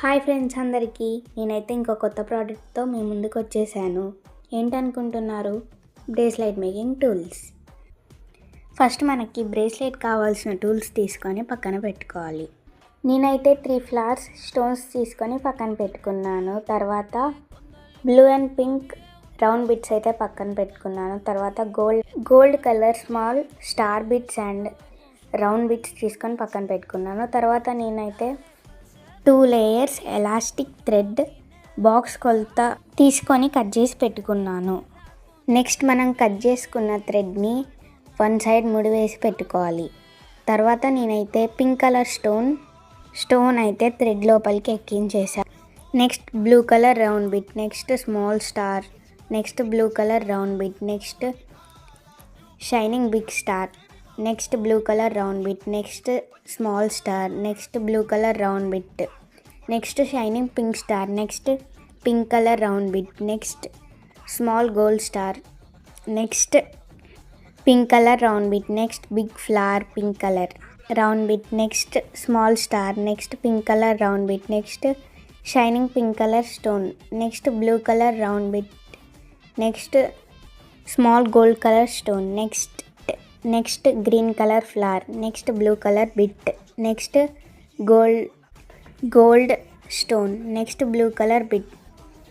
Hi friends అందరికీ. నేనైతే ఇంకో కొత్త ప్రోడక్ట్తో మీ ముందుకు వచ్చేసాను. ఏంటనుకుంటున్నారు? Bracelet making tools. ఫస్ట్ మనకి బ్రేస్లెట్ కావాల్సిన టూల్స్ తీసుకొని పక్కన పెట్టుకోవాలి. నేనైతే త్రీ ఫ్లవర్స్ స్టోన్స్ తీసుకొని పక్కన పెట్టుకున్నాను. తర్వాత blue and pink round bits అయితే పక్కన పెట్టుకున్నాను. తర్వాత gold gold colour small star bits and round bits తీసుకొని పక్కన పెట్టుకున్నాను. తర్వాత నేనైతే two layers elastic thread box కొలత తీసుకొని కట్ చేసి పెట్టుకున్నాను. నెక్స్ట్ మనం కట్ చేసుకున్న థ్రెడ్ని వన్ సైడ్ ముడి వేసి పెట్టుకోవాలి. తర్వాత నేనైతే పింక్ కలర్ స్టోన్ స్టోన్ అయితే థ్రెడ్ లోపలికి ఎక్కించేసాను next blue colour round bit next small star next blue colour round bit next shining big star next blue colour round bit next small star next blue colour round bit. Next shining pink star next pink colour round bit next small gold star next pink colour round bit next big flower pink colour round bit next small star next pink colour round bit next shining pink colour stone next blue colour round bit next small gold colour stone next next green colour flower next blue colour bit next gold gold stone next blue colour bit.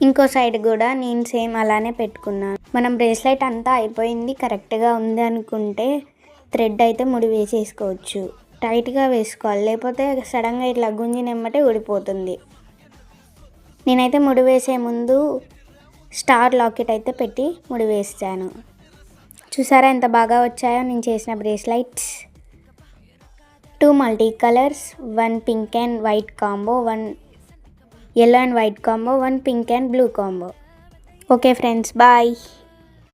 ఇంకో side కూడా నేను same అలానే పెట్టుకున్నాను. మనం bracelet అంతా అయిపోయింది కరెక్ట్గా ఉంది అనుకుంటే థ్రెడ్ అయితే ముడి వేసేసుకోవచ్చు. టైట్గా వేసుకోవాలి లేకపోతే సడన్గా ఇట్లా గుంజినెమ్మటే ఊడిపోతుంది. నేనైతే ముడి వేసే ముందు స్టార్ లాకెట్ అయితే పెట్టి ముడి వేస్తాను చూసారా ఎంత బాగా వచ్చాయో? నేను చేసిన bracelets. two multicolors, one pink and white combo, one yellow and white combo, one pink and blue combo. Okay friends, bye.